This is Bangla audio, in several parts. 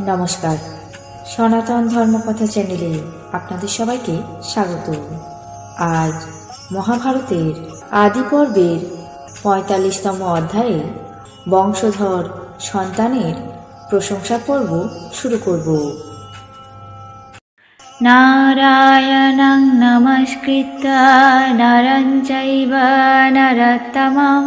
নমস্কার। সনাতন ধর্মকথা চ্যানেলে আপনাদের সবাইকে স্বাগত। আজ মহাভারতের আদি পর্বের পঁয়তাল্লিশতম অধ্যায়ে বংশধর সন্তানের প্রশংসা পর্ব শুরু করব। নারায়ণং নমস্কৃত নরঞ্চৈব নরত্তমম।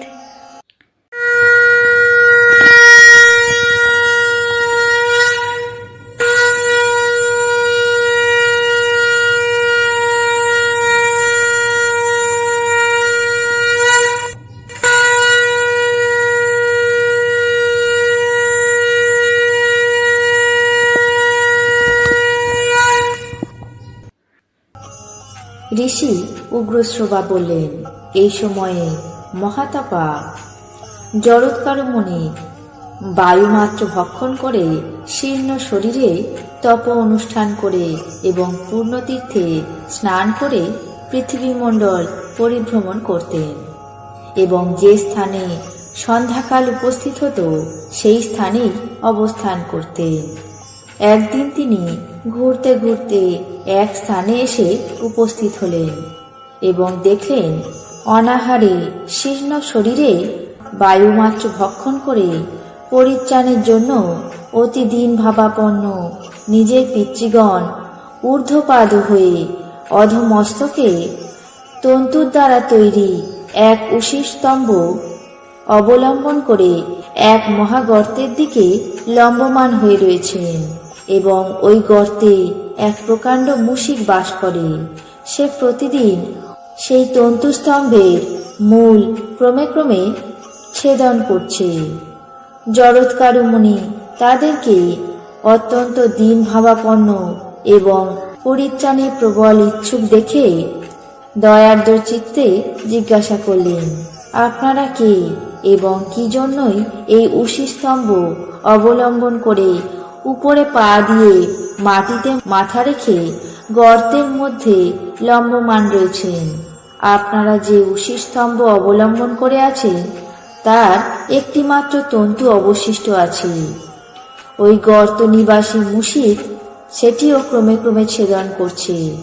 ঋষি উগ্রশ্রবা বললেন, এই সময়ে মহাতাপা জরৎকারমণি বায়ুমাত্র ভক্ষণ করে শীর্ণ শরীরে তপ অনুষ্ঠান করে এবং পূর্ণতীর্থে স্নান করে পৃথিবীমণ্ডল পরিভ্রমণ করতেন এবং যে স্থানে সন্ধ্যাকাল উপস্থিত হতো, সেই স্থানেই অবস্থান করতেন। একদিন তিনি ঘুরতে ঘুরতে এক স্থানে এসে উপস্থিত হলেন এবং দেখলেন অনাহারে শীর্ণ শরীরে বায়ুমাত্র ভক্ষণ করে পরিত্রাণের জন্য অতি দিন ভাবাপন্ন নিজের পিতৃগণ ঊর্ধ্বপাদ হয়ে অধমস্তকে তন্তুর দ্বারা তৈরি এক উশির স্তম্ভ অবলম্বন করে এক মহাগর্তের দিকে লম্বমান হয়ে রয়েছেন। এবং ওই গর্তে এক প্রকাণ্ড মুশিক বাস করে। সে প্রতিদিন সেই তন্তুস্তম্ভের মূল ক্রমে ক্রমে ছেদন করছে। জরৎকারু মুনি তাদেরকে অত্যন্ত দিন ভাবাপন্ন এবং পরিত্রাণের প্রবল ইচ্ছুক দেখে দয়ার্দ চিত্তে জিজ্ঞাসা করলেন, আপনারা কে এবং কি জন্যই এই উশিস্তম্ভ অবলম্বন করে উপরে পা দিয়ে মাটিতে মাথা রেখে গর্তের মধ্যে লম্বমান রয়েছেন আপনারা যে উশিস্তম্ভ অবলম্বন করে আছেন, তার একটিমাত্র তন্তু অবশিষ্ট আছে। ওই গর্ত নিবাসী মুশিক সেটিও ক্রমে ক্রমে ছেদন করছে।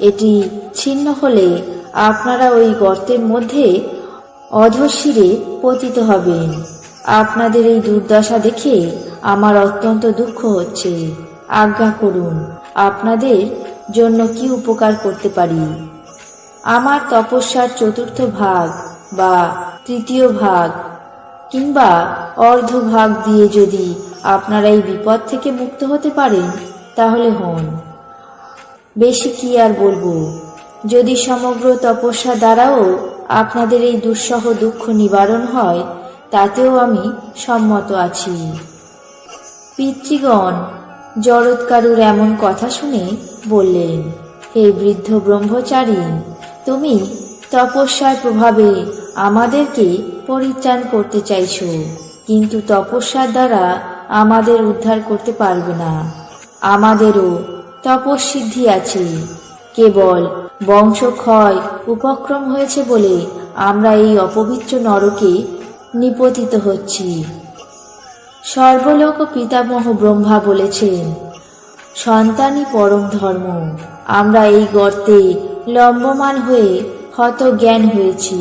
এটি ছিন্ন হলে আপনারা ওই গর্তের মধ্যে অধশিরে পতিত হবেন। আপনাদের এই দুর্দশা দেখে আমার অত্যন্ত দুঃখ হচ্ছে। আজ্ঞা করুন, আপনাদের জন্য কি উপকার করতে পারি? আমার তপস্যার চতুর্থ ভাগ বা তৃতীয় ভাগ কিংবা অর্ধ ভাগ দিয়ে যদি আপনারা এই বিপদ থেকে মুক্ত হতে পারেন, তাহলে হন। বেশি কি আর বলব? যদি সমগ্র তপস্যা দ্বারাও আপনাদের এই দুঃসহ দুঃখ নিবারণ হয়, তাতেও আমি সম্মত আছি। পিতৃগণ জরৎকারুর এমন কথা শুনে বললেন, হে বৃদ্ধ ব্রহ্মচারী, তুমি তপস্যার প্রভাবে আমাদেরকে পরিত্রাণ করতে চাইছো, কিন্তু তপস্যার দ্বারা আমাদের উদ্ধার করতে পারবে না। আমাদেরও তপসিদ্ধি আছে। কেবল বংশক্ষয় উপক্রম হয়েছে বলে আমরা এই অপবিত্র নরকে নিপতিত হচ্ছি। সর্বলোক পিতামহ ব্রহ্মা বলেছেন, সন্তানই পরম ধর্ম। আমরা এই গর্তে লম্বমান হয়ে হত জ্ঞান হয়েছি।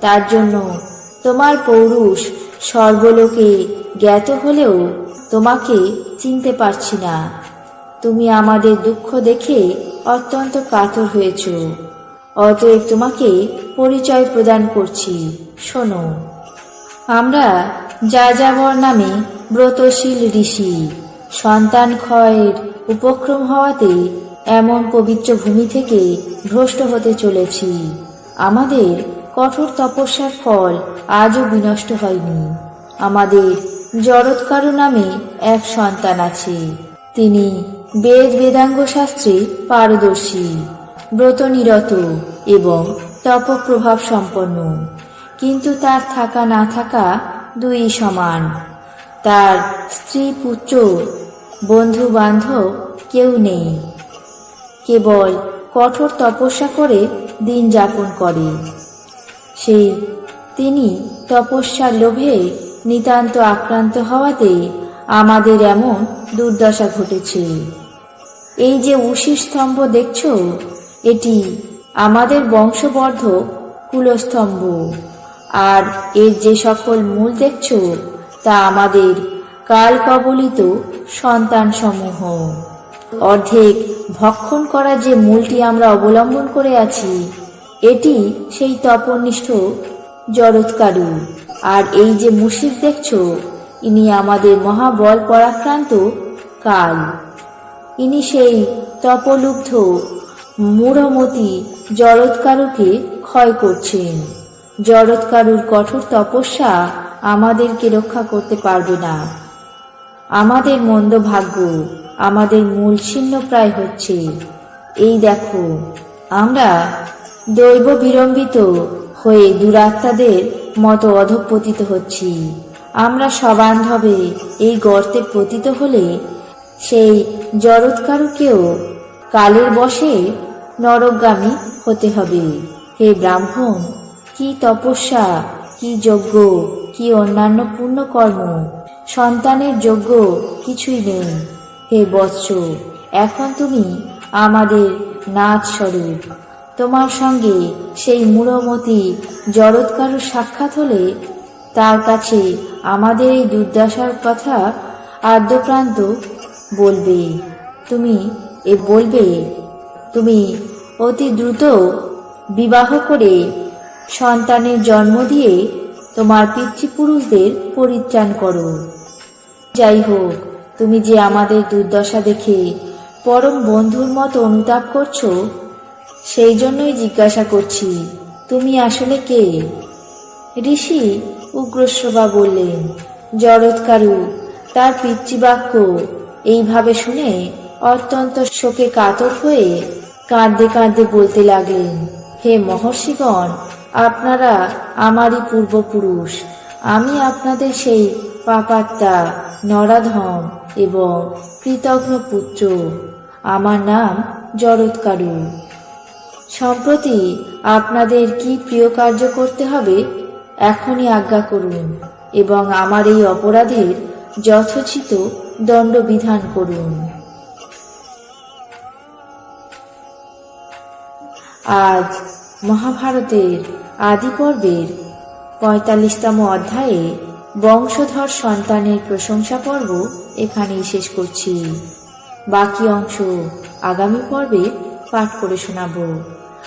তার জন্য তোমার পৌরুষ সর্বলোকে জ্ঞাত হলেও তোমাকে চিনতে পারছি না। তুমি আমাদের দুঃখ দেখে অত্যন্ত কাতর হয়েছ। অতএব তোমাকে পরিচয় প্রদান করছি। শোনো, আমরা যাযাবর নামে ব্রতশীল ঋষি। সন্তান ক্ষয়ের উপক্রম হওয়াতে এমন পবিত্র ভূমি থেকে ভ্রষ্ট হতে চলেছি। আমাদের কঠোর তপস্যার ফল আজও বিনষ্ট হয়নি। আমাদের জরৎকারু নামে এক সন্তান আছে। তিনি বেদ বেদাঙ্গ শাস্ত্রে পারদর্শী ব্রতনিরত এবং তপপ্রভাব সম্পন্ন। কিন্তু তার থাকা না থাকা দুই সমান। তার স্ত্রী পুত্র বন্ধু বান্ধব কেউ নেই। কেবল কঠোর তপস্যা করে দিন যাপন করে। সেই তিনি তপস্যার লোভে নিতান্ত আক্রান্ত হওয়াতে আমাদের এমন দুর্দশা ঘটেছে। এই যে উশি স্তম্ভ দেখছ, এটি আমাদের বংশবর্ধক কুলস্তম্ভ। আর এর যে সকল মূল দেখছ, তা আমাদের কাল কবলিত সন্তান সমূহ অর্ধেক ভক্ষণ করা যে মূলটি আমরা অবলম্বন করে আছি, এটি সেই তপনিষ্ঠ জরৎকারু। আর এই যে মুশিক দেখছ, ইনি আমাদের মহাবল পরাক্রান্ত কাল। ইনি সেই তপলুব্ধ মূঢ়মতি জরৎকারুকে ক্ষয় করছেন। জরৎকারুর কঠোর তপস্যা আমাদেরকে রক্ষা করতে পারবে না। আমাদের মন্দ ভাগ্য আমাদের মূল ছিন্ন প্রায় হচ্ছে। এই দেখো, আমরা দৈব বিড়ম্বিত হয়ে দুরাত্মাদের মতো অধপতিত হচ্ছি। আমরা সবান্ধবে এই গর্তে পতিত হলে সেই জরৎকারুকেও কালের বশে নরকগামী হতে হবে। হে ব্রাহ্মণ কি তপস্যা, কি যজ্ঞ, কি অন্যান্য পুণ্যকর্ম? সন্তানের যোগ্য কিছুই নেই। হে বৎস, এখন তুমি আমাদের নাচ স্বরূপ। তোমার সঙ্গে সেই মূঢ়মতি জরৎকারুর সাক্ষাৎ হলে তার কাছে আমাদের এই দুর্দশার কথা আদ্যপ্রান্ত বলবে। তুমি এ বলবে, তুমি অতি দ্রুত বিবাহ করে সন্তানের জন্ম দিয়ে তোমার পিতৃপুরুষদের পরিত্রাণ করো। যাই হোক তুমি যে আমাদের দুর্দশা দেখে পরম বন্ধুর মতো অনুতাপ করছ, সেই জন্যই জিজ্ঞাসা করছি, তুমি আসলে কে? ঋষি উগ্রশ্রবা বললেন জরৎকারু তার পিতৃবাক্য এইভাবে শুনে অত্যন্ত শোকে কাতর হয়ে কাঁদতে কাঁদতে বলতে লাগলেন, হে মহর্ষিগণ আপনারা আমারই পূর্বপুরুষ। আমি আপনাদের সেই পাপাত্তা নরাধম এবং কৃতজ্ঞ পুত্র। আমার নাম জরৎকারু। সম্প্রতি আপনাদের কি প্রিয় কার্য করতে হবে, এখনই আজ্ঞা করুন এবং আমার এই অপরাধের যথোচিত দণ্ডবিধান করুন। আজ মহাভারতের আদি পর্বের পঁয়তাল্লিশতম অধ্যায়ে বংশধর সন্তানের প্রশংসা পর্ব এখানেই শেষ করছি। বাকি অংশ আগামী পর্বে পাঠ করে শোনাবো।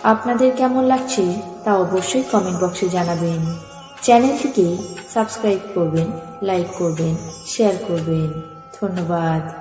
আপনাদের কেমন লাগছে তা অবশ্যই কমেন্ট বক্সে জানাবেন। চ্যানেলটিকে সাবস্ক্রাইব করবেন লাইক করবেন শেয়ার করবেন। ধন্যবাদ।